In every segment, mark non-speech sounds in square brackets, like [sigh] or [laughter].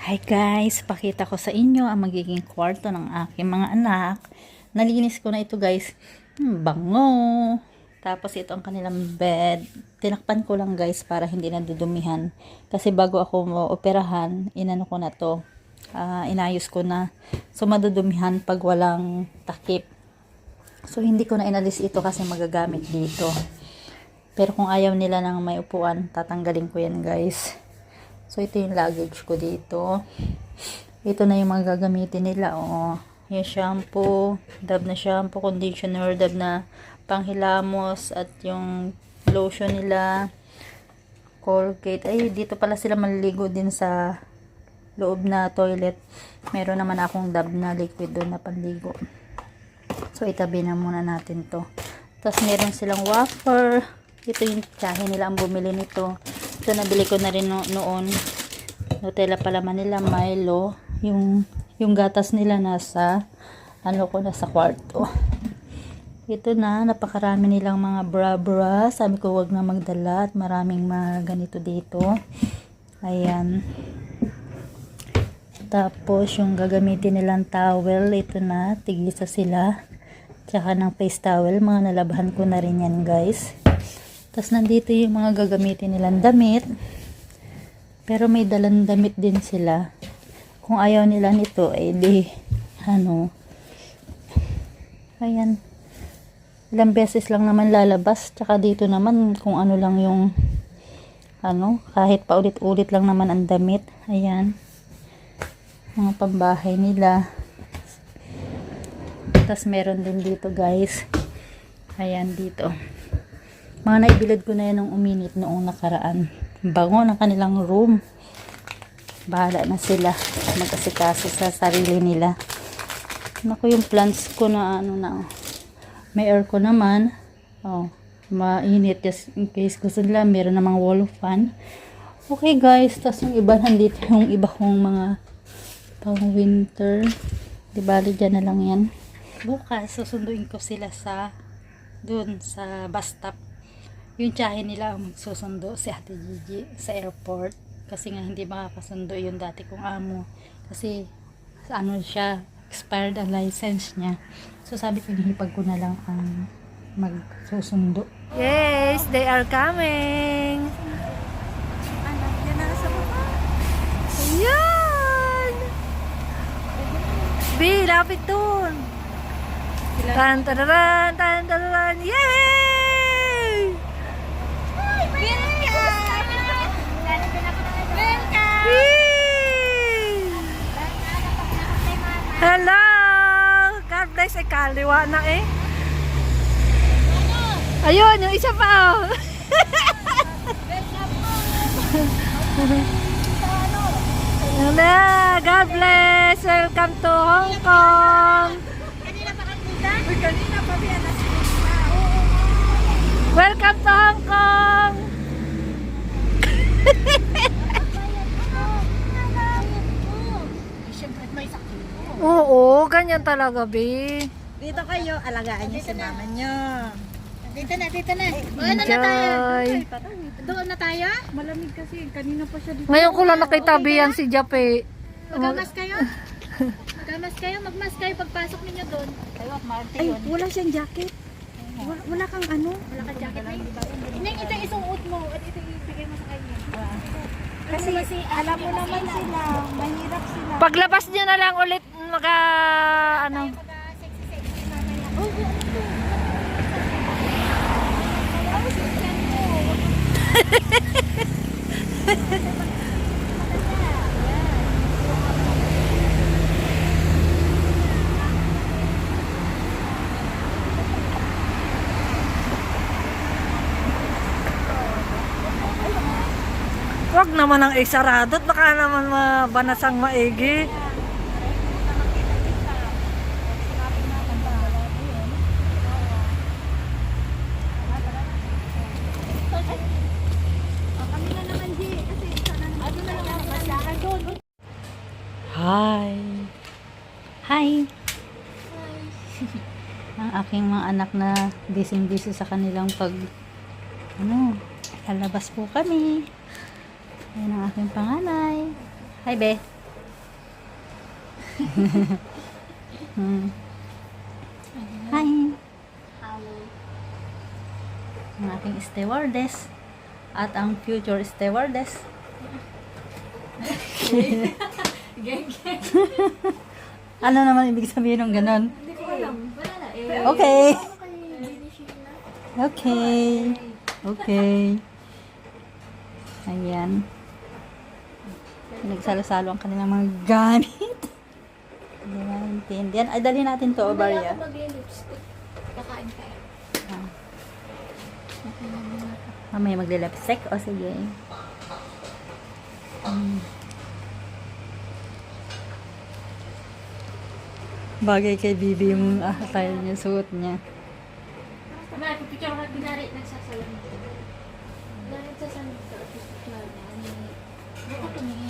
Hi guys, pakita ko sa inyo ang magiging kwarto ng aking mga anak. Nalinis ko na ito guys. Hmm, bango. Tapos ito ang kanilang bed. Tinakpan ko lang guys para hindi nadudumihan. Kasi bago ako operahan, inano ko na to. Ah, inayos ko na. So madudumihan pag walang takip. So hindi ko na inalis ito kasi magagamit dito. Pero kung ayaw nila ng may upuan, tatanggalin ko yan guys. So, ito yung luggage ko dito. Ito na yung mga gagamitin nila. Oh. Yung shampoo, dab na shampoo, conditioner, dab na panghilamos, at yung lotion nila, Colgate. Ay, dito pala sila maliligo din sa loob na toilet. Meron naman akong dab na liquid doon na panligo. So, itabi na muna natin to. Tapos, meron silang wafer. Ito yung tsahe nila ang bumili nito. Ito, nabili ko na rin no- noon. Nutella pala Manila, Milo. Yung, yung gatas nila nasa, ano ko, nasa kwarto. Ito na, napakarami nilang mga bra-bra. Sabi ko, wag na magdala at maraming mga ganito dito. Ayan. Tapos, yung gagamitin nilang towel, ito na, tigisa sila. Tsaka ng face towel, mga nalabahan ko na rin yan, guys. Tapos, nandito yung mga gagamitin nilang damit. Pero may dalang damit din sila. Kung ayaw nila nito, eh di, ano, ayan. Ilang beses lang naman lalabas. Tsaka dito naman, kung ano lang yung, ano, kahit paulit-ulit lang naman ang damit. Ayan. Mga pambahay nila. Tapos meron din dito guys. Ayan dito. Mga naibilad ko na yan nung uminit noong nakaraan. Bango ng kanilang room. Bahala na sila mag-asikaso sa sarili nila. Naku yung plants ko na ano na. oh. May aircon naman. Oh, mainit just in case gusto nila. Meron namang wall fan. Okay guys, tapos yung iba nandito yung iba kong mga pang winter. Di bali dyan na lang yan. Bukas, susunduin ko sila sa dun sa bus stop. Yung tiyahin nila ang magsusundo si Ate Gigi sa airport. Kasi nga hindi makakasundo yung dati kong amo. Kasi ano siya, expired ang license niya. So sabi ko, hinipag ko na lang ang magsusundo. Yes, they are coming. Yan! B, lapit dun. Tan tararan, tan tararan, yay! Hello! God bless, ay kaliwa na eh. Ayun, yung isa pa oh. Hello, God bless. Welcome to Hong Kong. Welcome to Hong Kong. [laughs] Oo, ganyan talaga, be. Dito kayo, alagaan niyo si mama niyo. Dito na, dito na. Enjoy. Doon na tayo? Malamig kasi, kanina pa siya dito. Ngayon ko lang nakita biyan si Jape. Magmamas kayo? Magmamas [laughs] kayo? Magmas kayo pagpasok ninyo doon. Kayo at Marte Ay, wala siyang jacket. Wala, wala kang ano? Wala kang jacket na Neng, ito isuot mo at ito ibigay mo sa kanya. Kasi, alam mo naman sila, mahirap sila. Paglabas niyo na lang ulit maka ano. Wag naman ang isarado baka naman mabanasang maigi. Kanina naman, G. Kasi sana ano na lang masakan doon. Hi! Hi! ang aking mga anak na busy-busy sa kanilang pag ano, lalabas po kami. Ayan ang aking panganay. Hi, Be. [laughs] Hmm. Hi! Ang aking stewardess. At ang future stewardess. [laughs] [laughs] ano naman ibig sabihin ng ganon? Hindi ko alam. Wala na eh. Okay. Okay. Okay. Ayan. Nagsalo-salo ang kanilang mga gamit. Hindi na naintindihan. Ay, dali natin to, Obaria. mag-lipstick. Kakain tayo. Mamaya magle-lipstick. O, sige. Hmm. Bagay kay Bibi yung ah, attire niya, suot niya. Mamaya, pipicture ka binari. Nagsasalam. Nagsasalam ka. Baka tumingin. Ayoko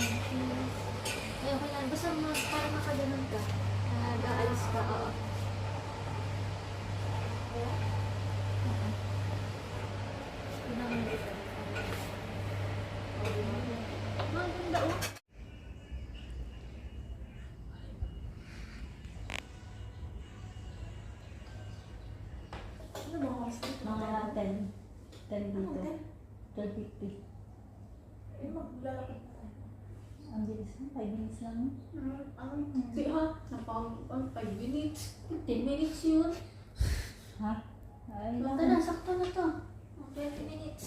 Mga 10. 10 dito. 12.50. Eh, maglalakad na tayo. Ang bilis na, 5 minutes lang. Ang, di ha, napang, ang 5 minutes. 10 minutes yun. Ha? Ay, Basta na, sakto na to. Ang 20 minutes.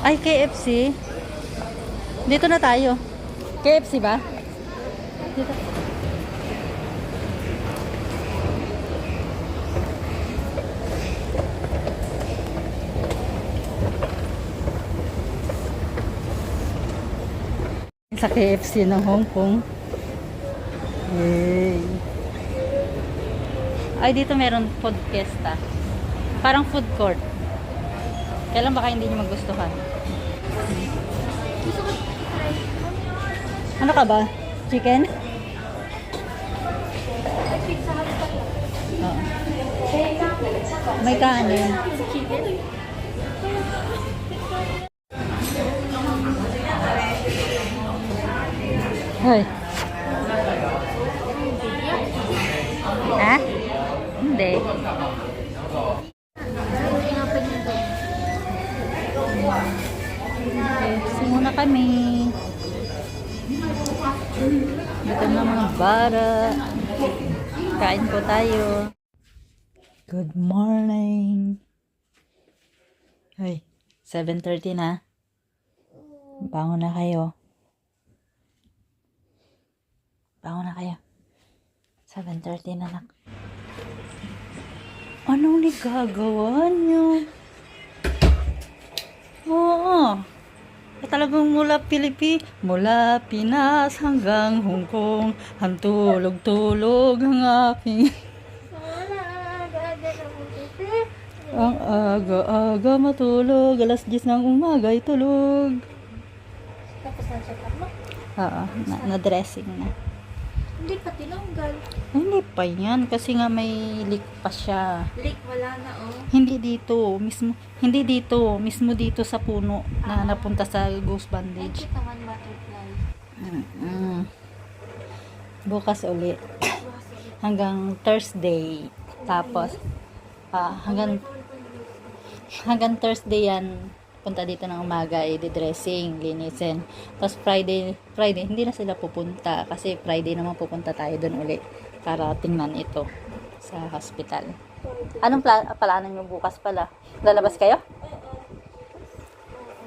Ay, KFC. Dito na tayo. KFC ba? Dito. Sa KFC ng Hong Kong. Yay. Ay, dito meron food fiesta. Parang food court. Kailan baka hindi niyo magustuhan? Ano ka ba? Chicken? Oo. May kanin. Chicken? Hoy. Ha? Hindi. KFC muna kami. Dito na mga bara. Kain po tayo. Good morning. Hoy, 7.30 na. Bangon na kayo. Bangon na kayo. 7.30 na nak. Anong nagagawa niyo? Oo. Eh, talagang mula Pilipi, mula Pinas hanggang Hong Kong, ang aking... Na mo ito. Ang aga-aga matulog, alas 10 ng umaga ay tulog. Tapos na siya. Oo, na, na-dressing na. Hindi pa tinanggal. Ay, hindi pa yan, kasi nga may leak pa siya. Leak, wala na oh. Hindi dito, mismo, hindi dito, mismo dito sa puno na napunta sa ghost Ay, bandage. kita man butterfly. Mm. Bukas ulit. Hanggang Thursday. Tapos, ah, hanggang hanggang Thursday yan, punta dito ng umaga, i-dressing, linisin. Tapos Friday, Friday, hindi na sila pupunta kasi Friday naman pupunta tayo doon uli para tingnan ito sa hospital. Anong pla- plano nyo bukas pala? Lalabas kayo?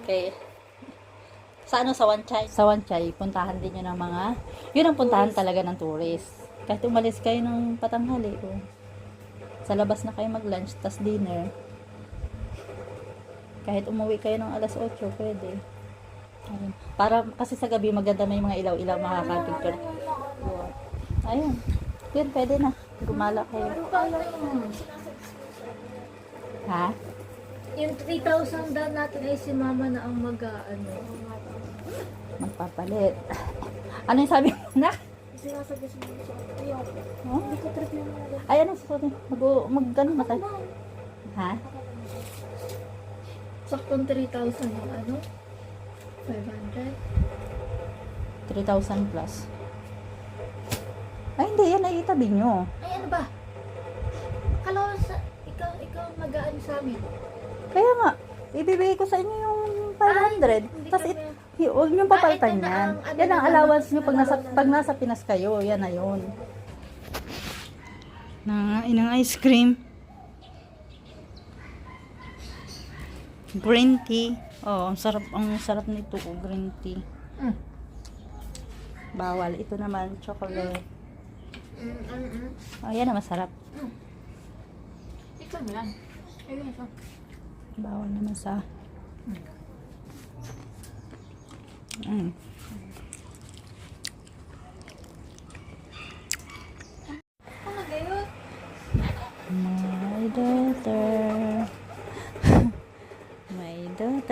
Okay. Sa ano, sa Wanchay? Sa Wanchay, puntahan din yun ng mga, yun ang puntahan talaga ng tourist. Kahit umalis kayo ng patanghali, oh. sa labas na kayo mag-lunch, tas dinner, kahit umuwi kayo ng alas 8, pwede. Ayun. Para, kasi sa gabi maganda may mga ilaw-ilaw makaka-picture. Ayun. Yun, pwede na. Gumala kayo. Ha? Yung 3,000 daw natin ay si mama na ang mag ano. Magpapalit. [laughs] Ano yung sabi mo na? Sinasabi sa mga sa ayaw. Oh? Hindi ko trip yung mga Ay, ano sasabi? Mag, mag, ganun ba tayo? Ha? Saktong 3,000 yung ano? 500? 3,000 plus. Ay, hindi. Yan ay itabi nyo. Ay, ano ba? Kalawa sa, ikaw, ikaw magaan sa amin. Kaya nga, ibibigay ko sa inyo yung 500. hindi Tapos, it, huwag nyo papalitan Ah, yan. ang ano Yan ang allowance nyo pag nasa, pag nasa Pinas kayo. Yan na yun. Nangain ng ice cream. Green tea. Oh, ang sarap, ang sarap nito, oh, green tea. Mm. Bawal. Ito naman, chocolate. Mm, mm, mm. Oh, yan na masarap. Ikaw mo lang. Ayun, ito. Bawal naman sa... Mm. Ano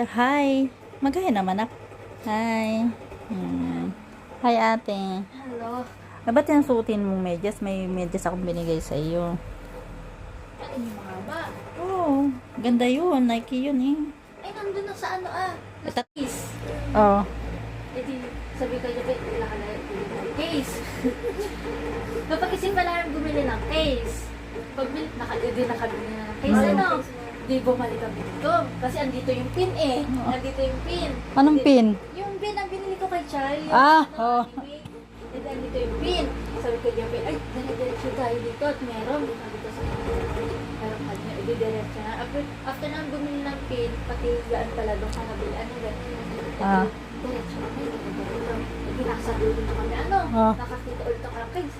daughter. Hi. Magaya naman ako. Hi. Hmm. Hi ate. Hello. Ah, ba't yung suotin mong medyas? May medyas akong binigay sa iyo. Ano yung mga ba? Oo. ganda yun. Nike yun eh. Ay, nandun na sa ano ah. Ito- Case. Oo. E di, sabi ko niya, wala ka na yung case. Napag-isip pa namin bumili ng case. Pag bil, naka, eh, di nakabili na ng case, ano? Di bumalik kami dito. Kasi andito yung pin eh. Andito yung pin. Anong Di- pin? Yung pin ang binili ko kay Charlie. Ah. And then dito yung pin. Sabi ko niya, ay, dire-diretso tayo dito at meron. Sabi ko sa meron ka i-diretso na. After, after na bumili ng pin, pati yan pala doon ka nabili. Ano ba? Ah. Diretso na kayo. Diretso. Hindi dulo na kami. Ano? Ah. Nakakita ulit ang case.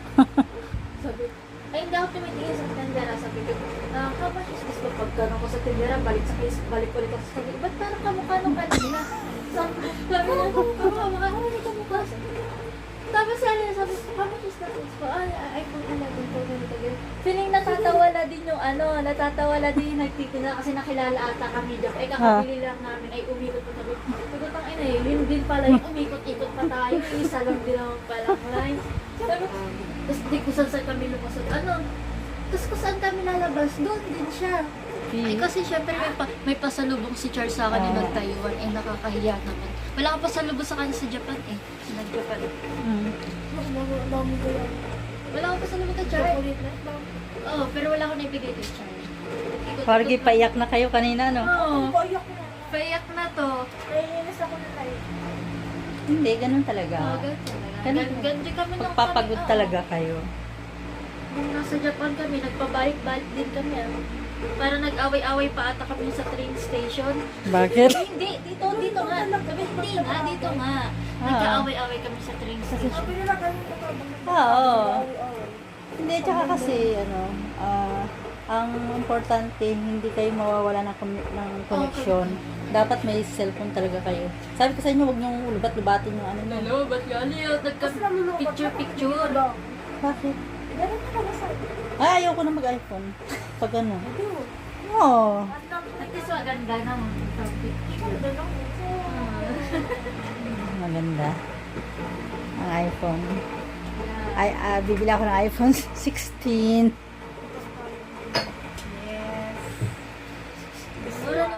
[laughs] Sabi, ay hindi ako tumitingin sa tendera. Sabi ko, ah, how much is this? Pag gano'n ko sa tendera, balik sa case, balik ulit ako sa tendera. Ba't parang kamukha nung kanina? Sabi sabi niya, kamukha, kamukha, kamukha. Tapos niya, sabi ko, how much is ko? Ay, iPhone 11 po, ganito, ganito. Feeling natatawala din yung ano, natatawala din yung nagtitinda kasi nakilala ata kami dyan. Eh, kakabili lang namin, ay umikot pa sabi. Sagot ang ina eh, yun din pala yung umikot-ikot pa tayo. Isa lang din naman palang line. Sabi ko, tapos di ko saan kami lumusot. Ano? Tapos kung saan kami lalabas, doon din siya. Ay, kasi syempre may, pa, may pasalubong si Charles sa akin Ah. uh, nag-Taiwan. Eh, nakakahiya naman. Wala kang pasalubong sa kanya sa Japan eh. Nag-Japan. Mm. Wala akong pasalubong kay Charles. Oo, oh, pero wala akong naibigay kay Charles. Na- paiyak na kayo kanina, no? Oo. Paiyak na to. Hindi, ganun talaga. Oo, ganun talaga. Ganun. Gan- Ganun kami Pagpapagod talaga kayo. Nasa Japan kami, nagpabalik-balik din kami. ah. Para nag-away-away pa ata kami sa train station. Bakit? Hindi, dito, dito nga. Sabi, hindi nga, dito nga. Nagka-away-away kami sa train station. Ah, oo. Hindi, tsaka kasi, ano, ah, ang importante, hindi kayo mawawala ng, ng connection. Dapat may cellphone talaga kayo. Sabi ko sa inyo, huwag niyong lubat-lubatin yung ano. Hello, ba't gali? Nagka-picture-picture. Bakit? Ay, ayoko na mag-iPhone. Pag ano. Oo. At least maganda naman. Maganda. Ang iPhone. Ay, ah, bibili ako ng iPhone [laughs] 16.